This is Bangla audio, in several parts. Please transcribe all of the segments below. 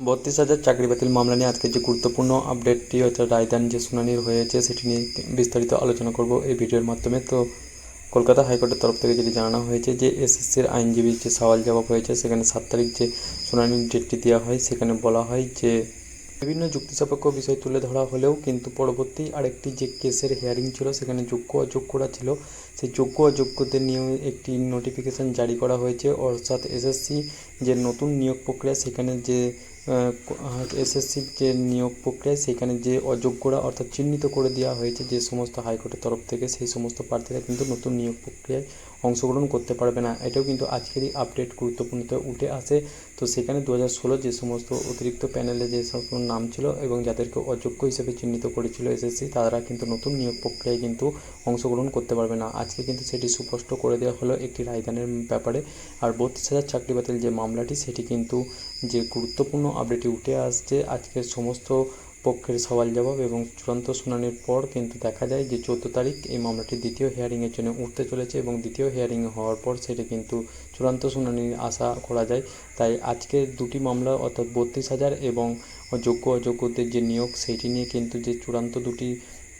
বত্রিশ হাজার চাকরি বাতিল মামলা নিয়ে আজকে যে গুরুত্বপূর্ণ আপডেটটি অর্থাৎ রায়দান যে শুনানির হয়েছে, সেটি নিয়ে বিস্তারিত আলোচনা করব এই ভিডিওর মাধ্যমে। তো কলকাতা হাইকোর্টের তরফ থেকে যেটি জানানো হয়েছে যে, এসএসসির আইনজীবীর যে সওয়াল জবাব হয়েছে, সেখানে সাত তারিখ যে শুনানির ডেটটি দেওয়া হয়, সেখানে বলা হয় যে, বিভিন্ন যুক্তিসাপেক্ষ বিষয় তুলে ধরা হলেও কিন্তু পরবর্তী আরেকটি যে কেসের হিয়ারিং ছিল, সেখানে যোগ্য অযোগ্যরা ছিল। সেই যোগ্য অযোগ্যদের নিয়েও একটি নোটিফিকেশন জারি করা হয়েছে। অর্থাৎ এসএসসি যে নতুন নিয়োগ প্রক্রিয়া, সেখানে যে এসএসসির যে নিয়োগ প্রক্রিয়া, সেখানে যে অযোগ্যরা অর্থাৎ চিহ্নিত করে দেওয়া হয়েছে যে সমস্ত হাইকোর্টের তরফ থেকে, সেই সমস্ত প্রার্থীরা কিন্তু নতুন নিয়োগ প্রক্রিয়ায় অংশগ্রহণ করতে পারবে না। এটাও কিন্তু আজকেরই আপডেট গুরুত্বপূর্ণতে উঠে আসে। তো সেখানে দু হাজার ষোলো যে সমস্ত অতিরিক্ত প্যানেলে যে সমস্ত নাম ছিল এবং যাদেরকে অযোগ্য হিসেবে চিহ্নিত করেছিল এসএসসি তারা কিন্তু নতুন নিয়োগ প্রক্রিয়ায় কিন্তু অংশগ্রহণ করতে পারবে না। আজকে কিন্তু সেটি সুস্পষ্ট করে দেওয়া হলো একটি রায়দানের ব্যাপারে। আর বত্রিশ হাজার চাকরি বাতিল যে মামলাটি, সেটি কিন্তু যে গুরুত্বপূর্ণ আপডেটটি উঠে আসছে, আজকের সমস্ত পক্ষের সওয়াল জবাব এবং চূড়ান্ত শুনানির পর কিন্তু দেখা যায় যে চোদ্দ তারিখ এই মামলাটি দ্বিতীয় হিয়ারিংয়ের জন্য উঠতে চলেছে এবং দ্বিতীয় হিয়ারিং হওয়ার পর সেটি কিন্তু চূড়ান্ত শুনানির আশা করা যায়। তাই আজকে দুটি মামলা অর্থাৎ বত্রিশ হাজার এবং যোগ্য অযোগ্যদের যে নিয়োগ সেটি নিয়ে কিন্তু যে চূড়ান্ত দুটি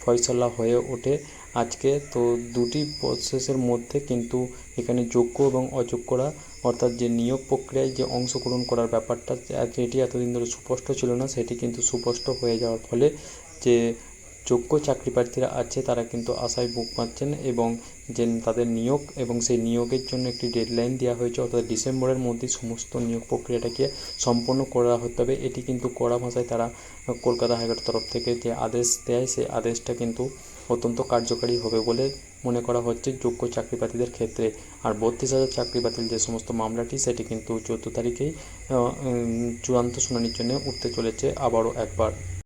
ফয়সলা হয়ে ওঠে আজকে। তো দুটি প্রসেসের মধ্যে কিন্তু এখানে যোগ্য এবং অযোগ্যরা, অর্থাৎ যে নিয়োগ প্রক্রিয়ায় যে অংশগ্রহণ করার ব্যাপারটা যেটি এতদিন ধরে সুস্পষ্ট ছিল না, সেটি কিন্তু সুস্পষ্ট হয়ে যাওয়ার ফলে যে যোগ্য চাকরি প্রার্থীরা আছে, তারা কিন্তু আশায় বুক পাচ্ছেন এবং যে তাদের নিয়োগ এবং সেই নিয়োগের জন্য একটি ডেডলাইন দেওয়া হয়েছে, অর্থাৎ ডিসেম্বরের মধ্যে সমস্ত নিয়োগ প্রক্রিয়াটাকে সম্পন্ন করা হতে হবে। এটি কিন্তু কড়া ভাষায় তারা কলকাতা হাইকোর্টের তরফ থেকে যে আদেশ দেয়, সেই আদেশটা কিন্তু অত্যন্ত কার্যকারী হবে বলে মনে করা হচ্ছে যোগ্য চাকরি প্রার্থীদের ক্ষেত্রে। আর বত্রিশ হাজার চাকরি বাতিল যে সমস্ত মামলাটি, সেটি কিন্তু চোদ্দ তারিখেই চূড়ান্ত শুনানির জন্য উঠতে চলেছে আবারও একবার।